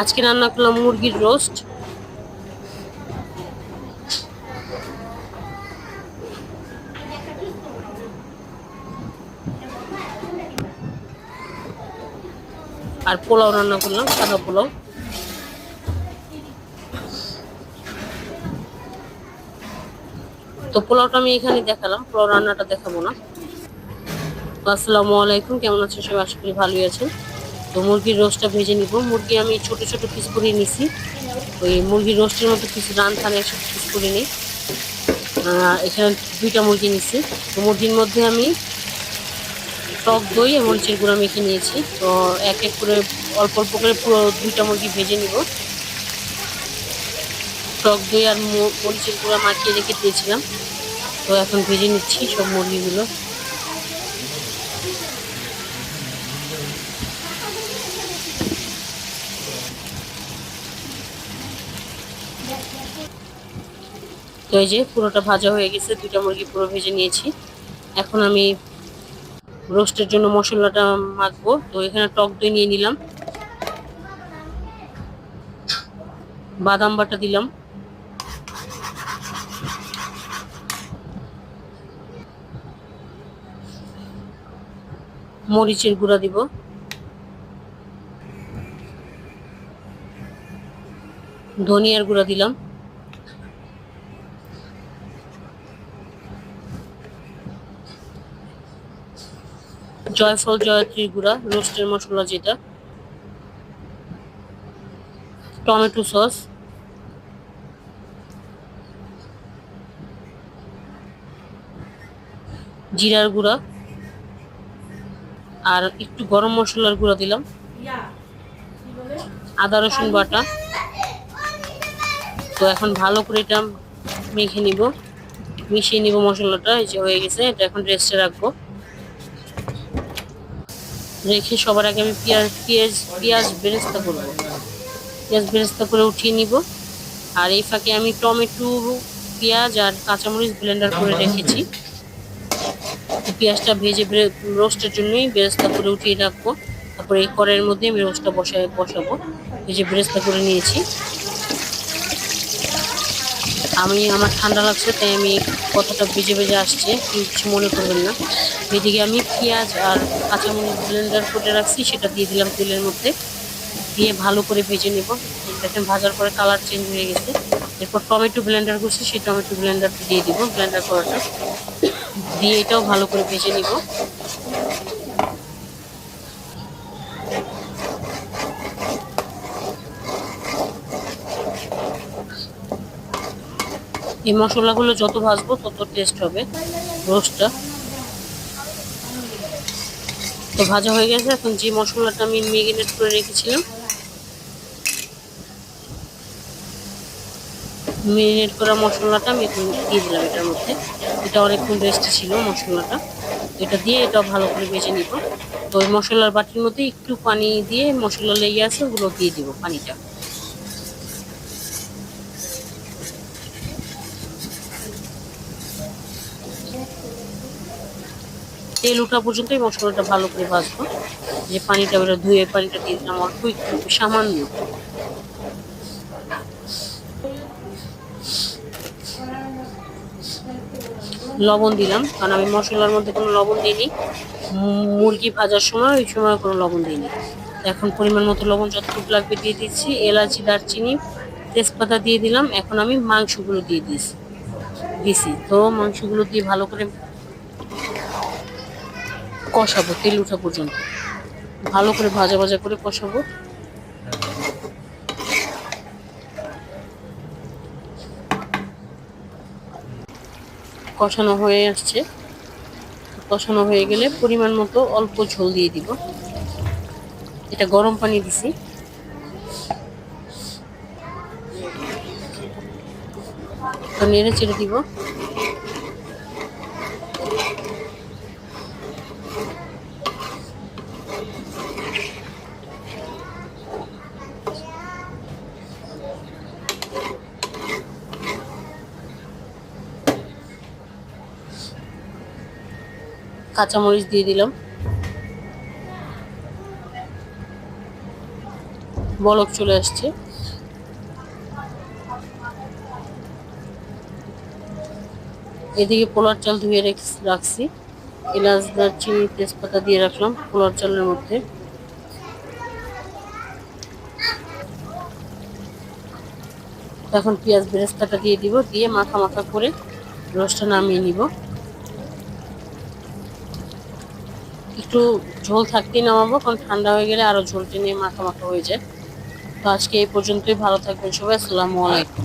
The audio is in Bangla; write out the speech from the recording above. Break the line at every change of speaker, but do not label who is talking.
আজকে রান্না করলাম মুরগির রোস্ট। আর পোলাও রান্না করলাম, সাদা পোলাও। তো পোলাওটা আমি এখানে দেখালাম, পোলাও রান্নাটা দেখাবো না। আসসালামু আলাইকুম, কেমন আছেন সবাই? আশা করি ভালোই আছেন। তো মুরগির রোস্টটা ভেজে নিব। মুরগি আমি ছোট ছোট পিস করে নিছি। ওই মুরগির রোস্টের মতো কিছু রান থানে একসাথে পিস করে নিই। এখানে দুইটা মুরগি নিছি। তো মুরগির মধ্যে আমি টক দই আর মরিচের গুঁড়া মেখে নিয়েছি। তো এক এক করে অল্প অল্প করে পুরো দুইটা মুরগি ভেজে নিব। টক দই আর মরিচের গুঁড়া মাখিয়ে রেখে দিয়েছিলাম। তো এখন ভেজে নিচ্ছি সব মুরগিগুলো। তো এই যে পুরোটা ভাজা হয়ে গেছে, দুইটা মুরগি পুরো ভেজে নিয়েছি। এখন আমি রোস্টের জন্য মশলাটা মাখবো। তো এখানে টক দই নিয়ে নিলাম। বাদাম বাটা দিলাম। মরিচের গুঁড়া দিব। ধনিয়ার গুঁড়া দিলাম। জয়ফল জয়ত্রীর গুঁড়া রোস্টের মশলা যেটা। Tomato sauce. জিরার গুঁড়া। আর একটু গরম মশলার গুঁড়া দিলাম। আদা রসুন বাটা। তো এখন ভালো করে এটা মেখে নিব। মিশিয়ে নিব মশলাটা, এই যে হয়ে গেছে। এটা এখন রেস্টে রাখব। রেখে সবার আগে আমি পেঁয়াজ পেঁয়াজ পেঁয়াজ বেরেস্তা করব। পেঁয়াজ বেরেস্তা করে উঠিয়ে নিব। আর এই ফাঁকে আমি টমেটো, পেঁয়াজ আর কাঁচামরিচ ব্লেন্ডার করে রেখেছি। পেঁয়াজটা ভেজে রোস্টের জন্যই বেরেস্তা করে উঠিয়ে রাখব। তারপরে এই কড়াইয়ের মধ্যে আমি রোস্টটা বসায়, বসাবো। ভেজে বেরেস্তা করে নিয়েছি। আমি, আমার ঠান্ডা লাগছে, তাই আমি কতটা ভেজে ভেজে আসছে। কিছু মনে করবেন না। এদিকে আমি পেঁয়াজ আর কাঁচামরিচ ব্লেন্ডার করে রাখছি, সেটা দিয়ে দিলাম তেলের মধ্যে। দিয়ে ভালো করে ভেজে নেব। দেখেন ভাজার পরে কালার চেঞ্জ হয়ে গেছে। এরপর টমেটো ব্লেন্ডার করছি, সেই টমেটো ব্লেন্ডারটা দিয়ে দিব ব্লেন্ডার করাটা। দিয়ে এটাও ভালো করে ভেজে নিব। এই মশলাগুলো যত ভাজবো তত টেস্ট হবে রোস্টটা তো ভাজা হয়ে গেছে, এখন যে মশলাটা আমি মেগিনেট করে রেখেছিলাম মেরিনেট করা মশলাটা আমি এখন দিয়ে দিলাম এটার মধ্যে। এটা অনেকক্ষণ রেস্টে ছিল মশলাটা। এটা দিয়ে এটা ভালো করে ভেজে নিব। তো ওই মশলার বাটির মধ্যে একটু পানি দিয়ে মশলা লেগে আছে, ওগুলো দিয়ে দিব পানিটা। তেল ওঠা পর্যন্ত এই মশলাটা ভালো করে ভাজবো। যে পানিটা ওটা ধুয়ে পানিটা দিয়ে দিলাম অল্প একটু সামান্য। লবণ দিলাম, কারণ আমি মশলার মধ্যে কোনো লবণ দিইনি। মুরগি ভাজার সময় ওই সময় কোনো লবণ দিইনি। এখন পরিমাণ মতো লবণ যতটুকু লাগবে দিয়ে দিচ্ছি। এলাচি, দারচিনি, তেজপাতা দিয়ে দিলাম। এখন আমি মাংসগুলো দিয়ে দিয়েছি দিছি। তো মাংসগুলো দিয়ে ভালো করে কষাবো, তেল উঠা পর্যন্ত। ভালো করে ভাজা ভাজা করে কষাবো। কষানো হয়ে আসছে। কষানো হয়ে গেলে পরিমাণ মতো অল্প ঝোল দিয়ে দিব। এটা গরম পানি দিছি। নেড়ে চেড়ে দিব। কাঁচামরিচ দিয়ে দিলাম। বলক চলে আসছে। এদিকে পোলার চাল ধুয়ে রেখ- রাখছি। এলাচ, দারচিনি, তেজপাতা দিয়ে রাখলাম পোলার চালের মধ্যে। এখন পেঁয়াজ বেরেস্তাটা দিয়ে দিব, দিয়ে মাখা মাখা করে রসটা নামিয়ে নিব। একটু ঝোল থাকতেই নামাবো, কারণ ঠান্ডা হয়ে গেলে আরও ঝোলটি নিয়ে মাখা মাখা হয়ে যায়। তো আজকে এই পর্যন্তই, ভালো থাকবেন সবাই, আসসালামু আলাইকুম।